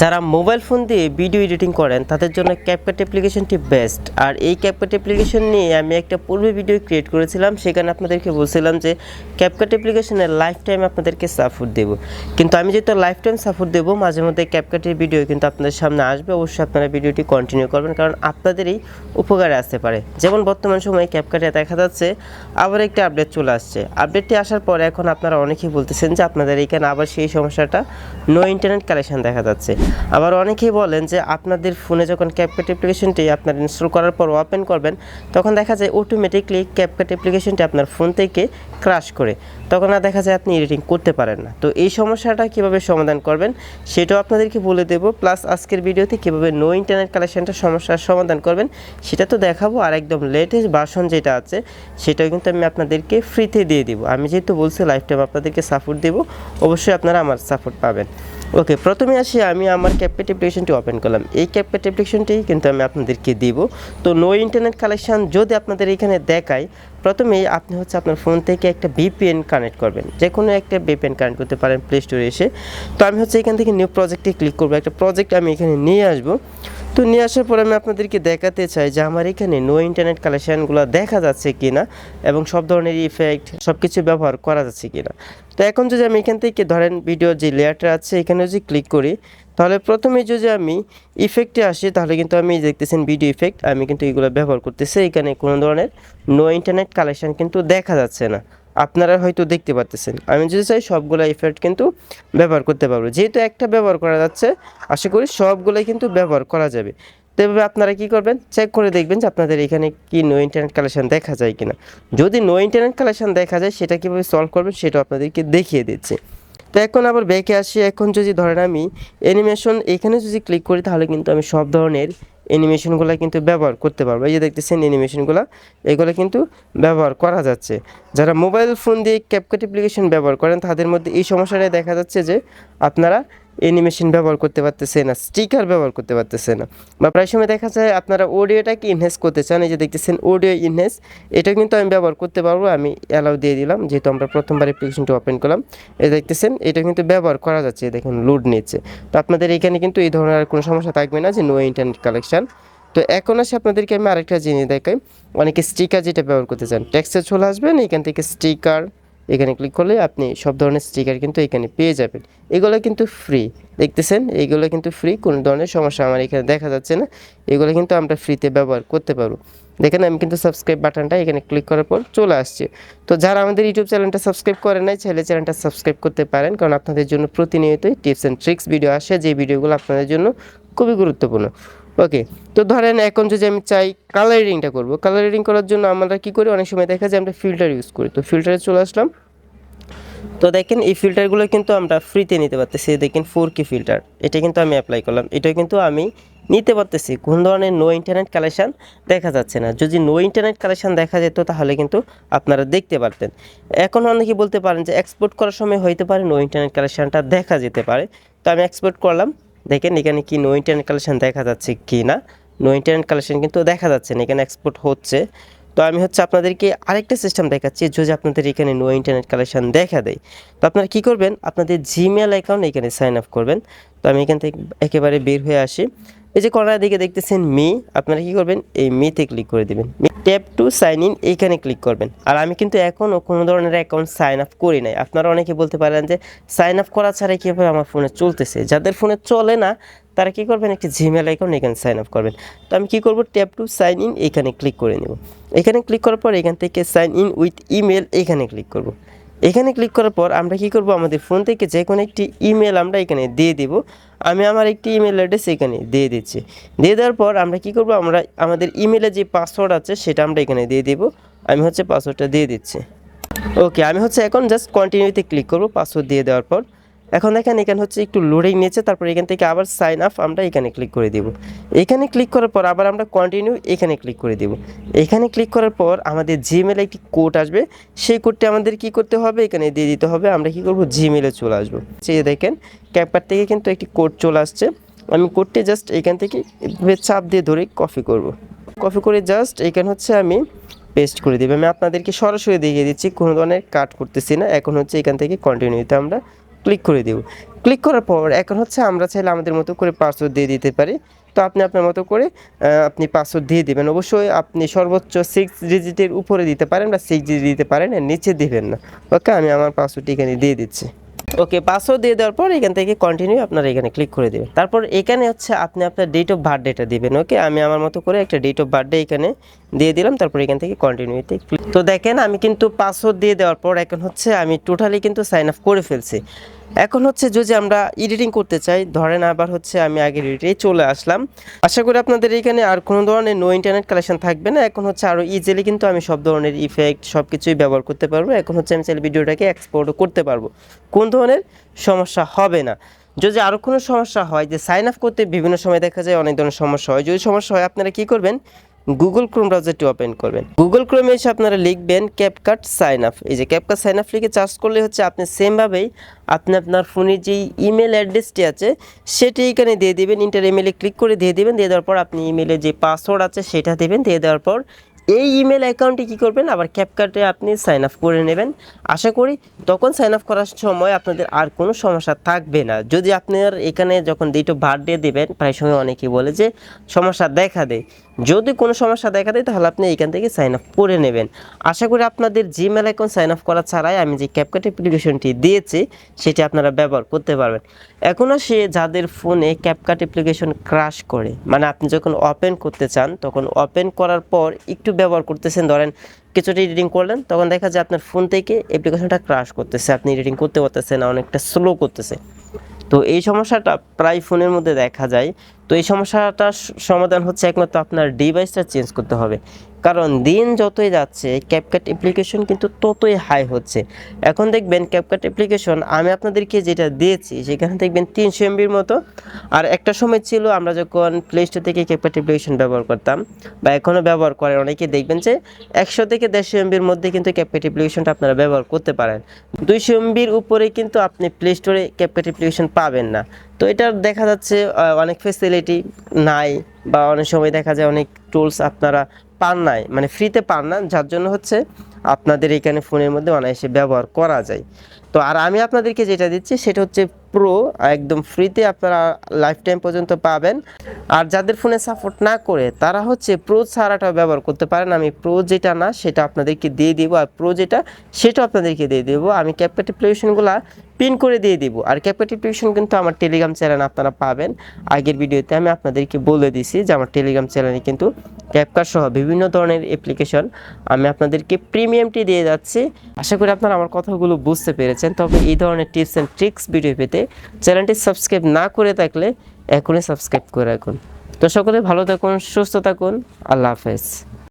যারা mobile phone দিয়ে video editing করেন, তাদের জন্য ক্যাপকাট অ্যাপ্লিকেশনটি বেস্ট আর এই ক্যাপকাট অ্যাপ্লিকেশন নিয়ে আমি একটা পূর্বে ভিডিও ক্রিয়েট করেছিলাম, সেখানে আপনাদেরকে বলছিলাম যে ক্যাপকাট অ্যাপ্লিকেশনের লাইফ টাইম আপনাদেরকে সাপোর্ট দেবো। কিন্তু আমি যেহেতু লাইফ টাইম সাপোর্ট দেবো, মাঝে মধ্যে ক্যাপকাটের ভিডিও কিন্তু আপনাদের সামনে আসবে, অবশ্যই আপনারা ভিডিওটি কন্টিনিউ করবেন, কারণ আপনাদেরই উপকারে আসতে পারে। যেমন বর্তমান সময়ে ক্যাপকাটে দেখা যাচ্ছে, আবার একটা আপডেট চলে আসছে। আপডেটটি আসার পর এখন আপনারা অনেকেই বলতেছেন যে আপনাদের এখানে আবার সেই সমস্যাটা নো ইন্টারনেট কালেকশন দেখা যাচ্ছে। আবার অনেকেই বলেন যে আপনাদের ফোনে যখন ক্যাপকাট অ্যাপ্লিকেশনটি আপনার ইনস্টল করার পর ওপেন করবেন, তখন দেখা যায় অটোমেটিকলি ক্যাপকাট অ্যাপ্লিকেশনটি আপনার ফোন থেকে ক্রাশ করে। তখন আর দেখা যায় আপনি এডিটিং করতে পারেন না। তো এই সমস্যাটা কীভাবে সমাধান করবেন, সেটাও আপনাদেরকে বলে দেবো। প্লাস আজকের ভিডিওতে কীভাবে নো ইন্টারনেট কানেকশনটা সমস্যার সমাধান করবেন, সেটা তো দেখাবো। আর একদম লেটেস্ট ভার্সন যেটা আছে, সেটাও কিন্তু আমি আপনাদেরকে ফ্রিতে দিয়ে দিব। আমি যেহেতু বলছি লাইফ টাইম আপনাদেরকে সাপোর্ট দেব। অবশ্যই আপনারা আমার সাপোর্ট পাবেন। ওকে প্রথমে আসি, আমি আমার ক্যাপেট অ্যাপ্লিকেশনটি ওপেন করলাম। এই ক্যাপেট অ্যাপ্লিকেশনটি কিন্তু আমি আপনাদেরকে দিব। তো নো ইন্টারনেট কালেকশান যদি আপনাদের এখানে দেখায় প্রথমেই আপনি হচ্ছে আপনার ফোন থেকে একটা বিপিএন কানেক্ট করবেন। যে কোনো একটা ভিপিএন কানেক্ট করতে পারেন প্লে স্টোরে এসে। তো আমি হচ্ছে এখান থেকে নিউ প্রজেক্টে ক্লিক করব। একটা প্রজেক্ট আমি এখানে নিয়ে আসব। তো নিয়ে আসার পর আমি আপনাদেরকে দেখাতে চাই যে আমার এখানে নো ইন্টারনেট কালেকশানগুলো দেখা যাচ্ছে কিনা এবং সব ধরনের ইফেক্ট সব কিছু ব্যবহার করা যাচ্ছে কিনা। তো এখন যদি আমি এখান থেকে ধরেন ভিডিও যে লেয়ারটা আছে, এখানে যদি ক্লিক করি, তাহলে প্রথমে যদি আমি ইফেক্টে আসি, তাহলে কিন্তু আমি দেখতেছেন ভিডিও ইফেক্ট আমি কিন্তু এগুলো ব্যবহার করতেছি। এখানে কোনো ধরনের নো ইন্টারনেট কালেকশান কিন্তু দেখা যাচ্ছে না। আপনারা হয়তো দেখতে পাচ্তেছেন আমি যদি চাই সবগুলো ইফেক্ট কিন্তু ব্যবহার করতে পারব। যেহেতু একটা ব্যবহার করা যাচ্ছে, আশা করি সবগুলোই কিন্তু ব্যবহার করা যাবে। তো এভাবে আপনারা কি করবেন? চেক করে দেখবেন যে আপনাদের এখানে কি নো ইন্টারনেট কালেকশন দেখা যায় কিনা। যদি নো ইন্টারনেট কালেকশন দেখা যায়, সেটা কীভাবে সলভ করবেন সেটা আপনাদেরকে দেখিয়ে দিচ্ছি। তো এখন আবার ব্যাকে আসি। এখন যদি ধরেন আমি অ্যানিমেশন এখানে যদি ক্লিক করি, তাহলে কিন্তু আমি সব ধরনের অ্যানিমেশনগুলো কিন্তু ব্যবহার করতে পারব। এই যে দেখতেছেন অ্যানিমেশনগুলো এগুলো কিন্তু ব্যবহার করা যাচ্ছে। যারা মোবাইল ফোন দিয়ে ক্যাপকাট অ্যাপ্লিকেশন ব্যবহার করেন, তাদের মধ্যে এই সমস্যাটাই দেখা যাচ্ছে যে আপনারা অ্যানিমেশন ব্যবহার করতে পারতেছে না স্টিকার ব্যবহার করতে পারতেছে না। বা প্রায় সময় দেখা যায় আপনারা অডিওটাকে ইনহেস করতে চান, এই যে দেখতেছেন অডিও ইনহেস এটা কিন্তু আমি ব্যবহার করতে পারব, আমি অ্যালাউ দিয়ে দিলাম, যেহেতু আমরা প্রথমবার অ্যাপ্লিকেশনটা ওপেন করলাম। এই দেখতেছেন, এটা কিন্তু ব্যবহার করা যাচ্ছে দেখুন লোড নিচ্ছে। তো আপনাদের এখানে কিন্তু এই ধরনের আর কোনো সমস্যা থাকবে না যে নো ইন্টারনেট কালেকশন তো এখন আসে আপনাদেরকে আমি আরেকটা জিনিস দেখাই, অনেকে স্টিকার যেটা ব্যবহার করতে চান টেক্সটে চলে আসবেন এখান থেকে স্টিকার এখানে ক্লিক করলে আপনি সব ধরনের স্টিকার কিন্তু এখানে পেয়ে যাবেন। এগুলো কিন্তু ফ্রি দেখতেছেন? এইগুলো কিন্তু ফ্রি কোনো ধরনের সমস্যা আমার এখানে দেখা যাচ্ছে না। এগুলো কিন্তু আমরা ফ্রিতে ব্যবহার করতে পারব। দেখেন, আমি কিন্তু সাবস্ক্রাইব বাটনটা এখানে ক্লিক করার পর চলে আসছে। তো যারা আমাদের ইউটিউব চ্যানেলটা সাবস্ক্রাইব করে নাই ছেলে চ্যানেলটা সাবস্ক্রাইব করতে পারেন। কারণ আপনাদের জন্য প্রতিনিয়তই টিপস অ্যান্ড ট্রিক্স ভিডিও আসে। যে ভিডিওগুলো আপনাদের জন্য খুবই গুরুত্বপূর্ণ। ওকে তো ধরেন এখন যদি আমি চাই কালার করব। কালার রিডিং করার জন্য আমরা কি করি? অনেক সময় দেখা যায় আমরা ফিল্টার ইউজ করি। তো ফিল্টারে চলে আসলাম। তো দেখেন এই ফিল্টারগুলো কিন্তু আমরা ফ্রিতে নিতে পারতেছি। দেখেন ফোর কি ফিল্টার এটা কিন্তু আমি অ্যাপ্লাই করলাম। এটা কিন্তু আমি নিতে পারতেছি। কোন ধরনের নো ইন্টারনেট কালেকশান দেখা যাচ্ছে না। যদি নো ইন্টারনেট কালেকশান দেখা যেত তাহলে কিন্তু আপনারা দেখতে পারতেন। এখন অনেকে বলতে পারেন যে এক্সপোর্ট করার সময় হইতে পারে নো ইন্টারনেট কালেকশানটা দেখা যেতে পারে। তো আমি এক্সপোর্ট করলাম। দেখেন এখানে কি নো ইন্টারনেট কালেকশন দেখা যাচ্ছে কি না নো ইন্টারনেট কালেকশন কিন্তু দেখা যাচ্ছে না, এখানে এক্সপোর্ট হচ্ছে। তো আমি হচ্ছে আপনাদেরকে আরেকটা সিস্টেম দেখাচ্ছি, যদি আপনাদের এখানে নো ইন্টারনেট কালেকশন দেখা দেয়। তো আপনারা কী করবেন? আপনাদের জিমেল অ্যাকাউন্ট এখানে সাইন আপ করবেন। তো আমি এখান থেকে একেবারে বের হয়ে আসি। এই যে কর্নার দিকে দেখতেছেন মি, আপনারা কী করবেন? এই মিতে ক্লিক করে দেবেন। ট্যাপ টু সাইন ইন এইখানে ক্লিক করবেন। আর আমি কিন্তু এখনও কোনো ধরনের অ্যাকাউন্ট সাইন আপ করি নাই। আপনারা অনেকে বলতে পারেন যে সাইন আপ করা ছাড়াই কীভাবে আমার ফোনে চলতেছে? যাদের ফোনে চলে না, তারা কী করবেন? একটি জিমেল অ্যাকাউন্ট এখানে সাইন আপ করবেন। তো আমি কী করব? ট্যাপ টু সাইন ইন এখানে ক্লিক করে নেব। এখানে ক্লিক করার পর এখান থেকে সাইন ইন উইথ ইমেল এখানে ক্লিক করব। এখানে ক্লিক করার পর আমরা কি করব? আমাদের ফোন থেকে যে কোনো একটি ইমেল আমরা এখানে দিয়ে দেব। আমি আমার একটি ইমেল অ্যাড্রেস এখানে দিয়ে দিচ্ছি। দিয়ে দেওয়ার পর আমরা কি করব? আমরা আমাদের ইমেলে যে পাসওয়ার্ড আছে, সেটা আমরা এখানে দিয়ে দেব। আমি হচ্ছে পাসওয়ার্ডটা দিয়ে দিচ্ছি। ওকে আমি হচ্ছে এখন জাস্ট কন্টিনিউতে ক্লিক করব পাসওয়ার্ড দিয়ে দেওয়ার পর। এখন দেখেন এখানে হচ্ছে একটু লোডিং নিয়েছে, তারপর এখান থেকে আবার সাইন আপ আমরা এখানে ক্লিক করে দিব। এখানে ক্লিক করার পর আবার আমরা কন্টিনিউ এখানে ক্লিক করে দিব। এখানে ক্লিক করার পর আমাদের জিমেলে একটি কোড আসবে। সেই কোডটি আমাদের কি করতে হবে? এখানে দিয়ে দিতে হবে। আমরা কি করব? জিমেলে চলে আসব। সেই দেখেন ক্যাপার থেকে কিন্তু একটি কোড চলে আসছে। আমি কোডটি জাস্ট এখান থেকে চাপ দিয়ে ধরে কপি করব। কপি করে জাস্ট এখানে হচ্ছে আমি পেস্ট করে দেবে। আমি আপনাদেরকে সরাসরি দেখিয়ে দিচ্ছি, কোনো ধরনের কাট করতেছি না। এখন হচ্ছে এখান থেকে কন্টিনিউতে আমরা ক্লিক করে দেব। ক্লিক করার পর এখন হচ্ছে আমরা চাইলে আমাদের মতো করে পাসওয়ার্ড দিয়ে দিতে পারি। তো আপনি আপনার মতো করে আপনি পাসওয়ার্ড দিয়ে দেবেন। অবশ্যই আপনি সর্বোচ্চ সিক্স ডিজিটের উপরে দিতে পারেন বা সিক্স ডিজিট দিতে পারেন নিচে দিবেন না। ওকে আমি আমার পাসওয়ার্ডটি এখানে দিয়ে দিচ্ছি। ওকে পাসওয়ার্ড দিয়ে দেওয়ার পর এখান থেকে কন্টিনিউ আপনারা এখানে ক্লিক করে দেবেন। তারপর এখানে হচ্ছে আপনি আপনার ডেট অফ বার্থডেটা দিবেন ওকে আমি আমার মতো করে একটা ডেট অফ বার্থডে এখানে দিয়ে দিলাম, তারপর এখান থেকে কন্টিনিউতে তো দেখেন, আমি কিন্তু পাসওয়ার্ড দিয়ে দেওয়ার পর এখন হচ্ছে আমি টোটালি কিন্তু সাইন আপ করে ফেলছি। এখন হচ্ছে যদি আমরা এডিটিং করতে চাই, ধরেন আবার হচ্ছে আমি আগে এডিটে চলে আসলাম। আশা করি আপনাদের এখানে আর কোনো ধরনের নো ইন্টারনেট কালেকশন থাকবে না। এখন হচ্ছে আরও ইজিলি কিন্তু আমি সব ধরনের ইফেক্ট সব কিছুই ব্যবহার করতে পারব। এখন হচ্ছে আমি চাইলে ভিডিওটাকে এক্সপোর্টও করতে পারব। কোন ধরনের সমস্যা হবে না। যদি আরও কোনো সমস্যা হয়, যে সাইন আপ করতে বিভিন্ন সময় দেখা যায় অনেক ধরনের সমস্যা হয়। যদি সমস্যা হয়, আপনারা কি করবেন? গুগল ক্রোম ব্রাউজারটি ওপেন করবেন। গুগল ক্রোমে এসে আপনারা লিখবেন ক্যাপকাট সাইন আপ এই যে ক্যাপকাট সাইন আপ লিখে চার্জ করলে হচ্ছে আপনি সেমভাবেই আপনি আপনার ফোনে যেই ইমেল অ্যাড্রেসটি আছে, সেটি এখানে দিয়ে দিবেন। ইন্টার ইমেলে ক্লিক করে দিয়ে দিবেন। দিয়ে দেওয়ার পর আপনি ইমেলে যে পাসওয়ার্ড আছে, সেটা দেবেন। দিয়ে দেওয়ার পর এই ইমেল অ্যাকাউন্টে কী করবেন? আবার ক্যাপকাটে আপনি সাইন আপ করে নেবেন। আশা করি তখন সাইন আপ করার সময় আপনাদের আর কোনো সমস্যা থাকবে না। যদি আপনার এখানে যখন অফ বার্থডে দেবেন, প্রায় সময় অনেকেই বলে যে, সমস্যা দেখা দেয়। যদি কোনো সমস্যা দেখা দেয়, তাহলে আপনি এখান থেকে সাইন আপ করে নেবেন। আশা করি আপনাদের জিমেল অ্যাকাউন্ট সাইন আপ করা ছাড়াই আমি যে ক্যাপকাট অ্যাপ্লিকেশনটি দিয়েছি, সেটি আপনারা ব্যবহার করতে পারবেন। এখনও সে যাদের ফোনে ক্যাপকাট অ্যাপ্লিকেশন ক্রাশ করে। মানে আপনি যখন ওপেন করতে চান, তখন ওপেন করার পর একটু ব্যবহার করতেছেন। ধরেন কিছুটা এডিটিং করলেন, তখন দেখা যায় আপনার ফোন থেকে অ্যাপ্লিকেশনটা ক্রাশ করতেছে। আপনি এডিটিং করতে পারতেছেন অনেকটা স্লো করতেছে। তো এই সমস্যাটা প্রায় ফোনের মধ্যে দেখা যায় তো এই সমস্যাটার সমাধান হচ্ছে একমাত্র আপনার ডিভাইসটা চেঞ্জ করতে হবে। কারণ দিন যতই যাচ্ছে ক্যাপকাট অ্যাপ্লিকেশন কিন্তু ততই হাই হচ্ছে। এখন দেখবেন ক্যাপকাট অ্যাপ্লিকেশন আমি আপনাদেরকে যেটা দিয়েছি, সেখানে দেখবেন তিনশো এমবির মতো। আর একটা সময় ছিল আমরা যখন প্লে স্টোর থেকে ক্যাপকাট অ্যাপ্লিকেশন ব্যবহার করতাম, বা এখনও ব্যবহার করেন অনেকে দেখবেন যে একশো থেকে দেড়শো এমবির মধ্যে কিন্তু ক্যাপকাট অ্যাপ্লিকেশনটা আপনারা ব্যবহার করতে পারেন। দুইশো এমবির উপরে কিন্তু আপনি প্লে স্টোরে ক্যাপকাট অ্যাপ্লিকেশন পাবেন না। তো এটার দেখা যাচ্ছে অনেক ফেসিলিটি নাই বা অনেক সময় দেখা যায় অনেক টুলস আপনারা পান নাই মানে ফ্রিতে পান না, যার জন্য হচ্ছে আপনাদের এখানে ফোনের মধ্যে অনায়াসে ব্যবহার করা যায়। তো আর আমি আপনাদেরকে যেটা দিচ্ছি, সেটা হচ্ছে প্রো একদম ফ্রিতে আপনারা লাইফ টাইম পর্যন্ত পাবেন। আর যাদের ফোনে সাপোর্ট না করে, তারা হচ্ছে প্রো ছাড়াটা ব্যবহার করতে পারেন। আমি প্রো যেটা না, সেটা আপনাদেরকে দিয়ে দিব। আর প্রো যেটা সেটা আপনাদেরকে দিয়ে দেবো। আমি ক্যাপকাট অ্যাপ্লিকেশনগুলো পিন করে দিয়ে দিব। আর ক্যাপকাট অ্যাপ্লিকেশন কিন্তু আমার টেলিগ্রাম চ্যানেল আপনারা পাবেন। আগের ভিডিওতে আমি আপনাদেরকে বলে দিছি যে আমার টেলিগ্রাম চ্যানেলে কিন্তু ক্যাপকাট সহ বিভিন্ন ধরনের অ্যাপ্লিকেশন আমি আপনাদেরকে প্রিমিয়ামটি দিয়ে যাচ্ছি। আশা করি আপনারা আমার কথাগুলো বুঝতে পেরেছেন। তবে এই ধরনের টিপস অ্যান্ড ট্রিক্স ভিডিও পেতে চ্যানেলটি সাবস্ক্রাইব না করে থাকলে এখনই সাবস্ক্রাইব করে রাখুন। তো সকলে ভালো থাকুন, সুস্থ থাকুন। আল্লাহ হাফেজ।